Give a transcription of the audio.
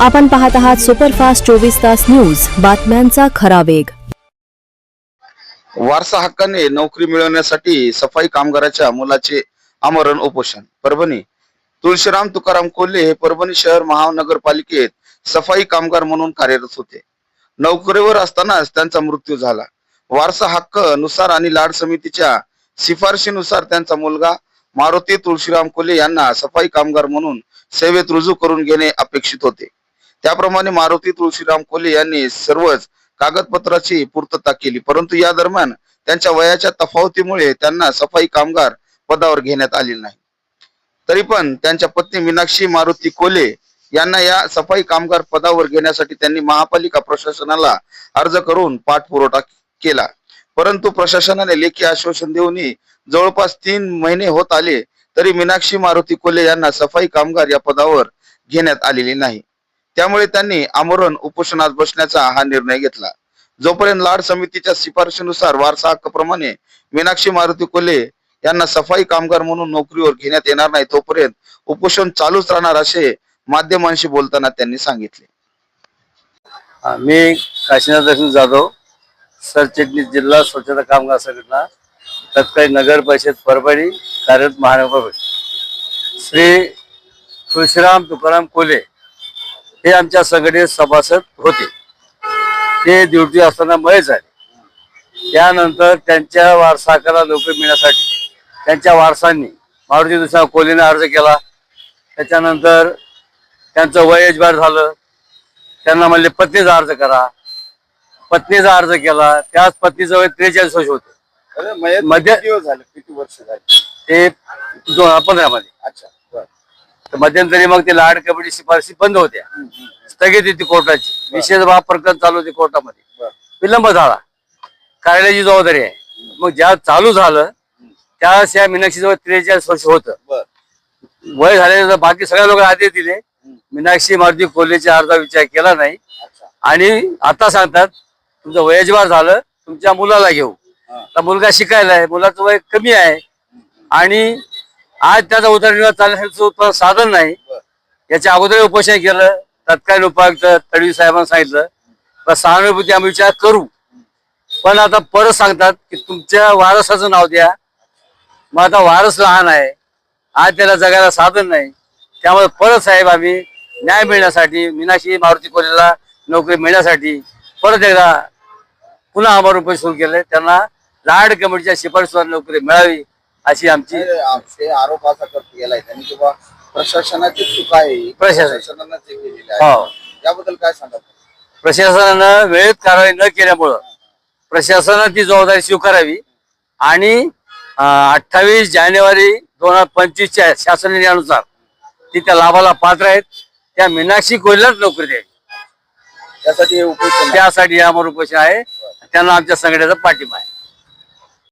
आपण पाहत आहात सुपरफास्ट चोवीस तास न्यूज. बातम्यांचा खरा वेग. वारसा हक्काने नोकरी मिळवण्यासाठी सफाई कामगाराच्या मुलाचे आमरण उपोषण. परभणी. तुळशीराम तुकाराम कोल्हे हे परभणी शहर महानगरपालिकेत सफाई कामगार म्हणून कार्यरत होते. नोकरीवर असतानाच त्यांचा मृत्यू झाला. वारसा हक्कनुसार आणि लाड समितीच्या शिफारशीनुसार त्यांचा मुलगा मारुती तुळशीराम कोल्हे यांना सफाई कामगार म्हणून सेवेत रुजू करून घेणे अपेक्षित होते. त्याप्रमाणे मारुती तुळशीराम कोल्हे यांनी सर्वच कागदपत्राची पूर्तता केली. परंतु या दरम्यान त्यांच्या वयाच्या तफावतीमुळे त्यांना सफाई कामगार पदावर घेण्यात आले नाही. तरी पण त्यांच्या पत्नी मीनाक्षी मारुती कोले यांना या सफाई कामगार पदावर घेण्यासाठी त्यांनी महापालिका प्रशासनाला अर्ज करून पाठपुरवठा केला. परंतु प्रशासनाने लेखी आश्वासन देऊनही जवळपास तीन महिने होत आले तरी मीनाक्षी मारुती कोले यांना सफाई कामगार या पदावर घेण्यात आलेले नाही. त्यामुळे त्यांनी आमरण उपोषणात बसण्याचा हा निर्णय घेतला. जोपर्यंत लाड समितीच्या शिफारशीनुसार वारसा हक्काप्रमाणे मीनाक्षी मारुती कोल्हे यांना सफाई कामगार म्हणून नोकरीवर घेण्यात येणार नाही तोपर्यंत उपोषण चालूच राहणार असे माध्यमांशी बोलताना त्यांनी सांगितले. मी काशीनाथ जाधव सरचिटणीस जिल्हा स्वच्छता कामगार संघटना तत्कालीन नगर परिषद परभणी कार्यरत महानगर श्री तुळशीराम तुकाराम कोले हे आमच्या संघटनेत सभासद होते. ते ड्युटी असताना मय झाले त्यानंतर त्यांच्या वारसाकाला नोकरी मिळण्यासाठी त्यांच्या वारसांनी मारुती दुसरा कोलेने अर्ज केला. त्याच्यानंतर त्यांचं वय झालं. त्यांना म्हणले पत्नीचा अर्ज करा. पत्नीचा अर्ज केला. त्याच पत्नीचं वय त्रेचाळीस वर्ष होते. मध्ये- किती वर्ष झाले? ते दोन हजार पंधरा मध्ये अच्छा. तर मध्यंतरी मग ते लाड कबड्डी शिफारशी बंद होत्या. स्थगित होती कोर्टाची. विशेष बाब प्रकरण चालू होते कोर्टामध्ये. विलंब झाला. कार्यालयाची जबाबदारी आहे. मग ज्या चालू झालं त्यावेळेस या मीनाक्षी जवळ त्रेचाळीस वर्ष होतं. वय झाल्यानंतर बाकी सगळ्या लोक आदेश दिले मीनाक्षी मारुती कोल्हेच्या अर्धा विचार केला नाही. आणि आता सांगतात तुमचं वयजबार झालं तुमच्या मुलाला घेऊ. तर मुलगा शिकायला आहे मुलाचं वय कमी आहे. आणि आज त्याचा उदरनिर्वाह चालण्याचं उत्पन्न साधन नाही. याच्या अगोदर उपोषण केलं तत्कालीन उपायुक्त तडवी साहेबांना सांगितलं. पण सहानुभूती आम्ही विचार करू. पण आता परत सांगतात की तुमच्या वारसाचं नाव द्या. मग आता वारस लहान आहे. आज त्याला जगायला साधन नाही. त्यामुळे परत साहेब आम्ही न्याय मिळण्यासाठी मीनाक्षी मारुती कोल्हेला नोकरी मिळण्यासाठी परत एकदा पुन्हा आम्हाला रुपये सुरू केले त्यांना लाड कमिटीच्या शिफारशीवर नोकरी मिळावी. अशी आमची आरोप असा करत गेलाय त्यांनी किंवा प्रशासनाची चूक आहे प्रशासन. प्रशासनानं ते केलेली आहे. हो. याबद्दल काय सांगत प्रशासनानं वेळेत कारवाई न केल्यामुळं प्रशासनानं ती जबाबदारी स्वीकारावी आणि अठ्ठावीस जानेवारी दोन हजार पंचवीसच्या शासन निर्णयानुसार ती त्या लाभाला पात्र आहेत. त्या मीनाक्षी कोल्ह्याच नोकरी द्यावी. त्यासाठी हे उपोषण आहे. त्यासाठी अमर उपोषण आहे. त्यांना आमच्या संघटनेचा पाठिंबा आहे.